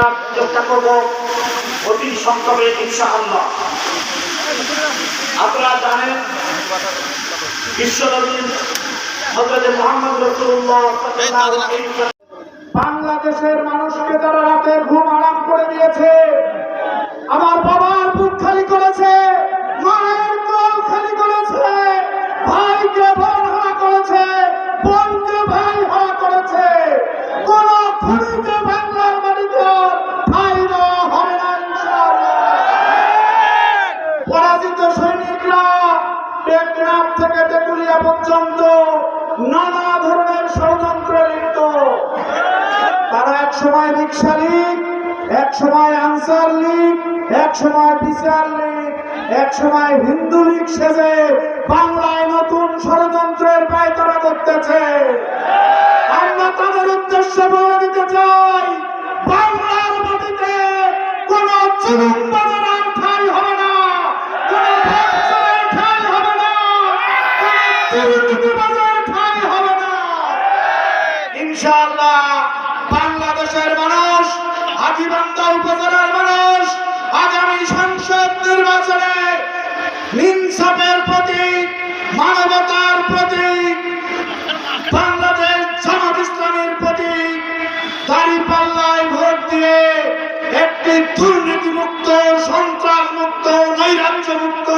করার চেষ্টা করব অতি সংক্ষেপে ইনশাআল্লাহ। আপনারা জানেন বিশ্বনবী হজরত মোহাম্মদ রসুল্লাহ বাংলাদেশের মানুষকে তারা রাতের ঘুম আরাম করে টেকনাফ থেকে তেতুলিয়া পর্যন্ত নানা ধরনের ষড়যন্ত্রে লিপ্ত। তারা এক সময় রিক্সা লীগ, এক সময় আনসার লীগ, এক সময় বিচার লীগ, এক সময় হিন্দু লীগ সেজে বাংলায় নতুন ষড়যন্ত্রের পায়তারা ইনশাআল্লাহ বাংলাদেশের মানুষ হাজিবান্ধা উপজেলার মানুষ, আগামী সংসদ নির্বাচনে ইনসাফের প্রতীক, মানবতার প্রতীক, বাংলাদেশ জামাত প্রতীক দাড়ি ভোট দিয়ে একটি দুর্নীতিমুক্ত সন্ত্রাস মুক্ত নৈরাজ্য মুক্ত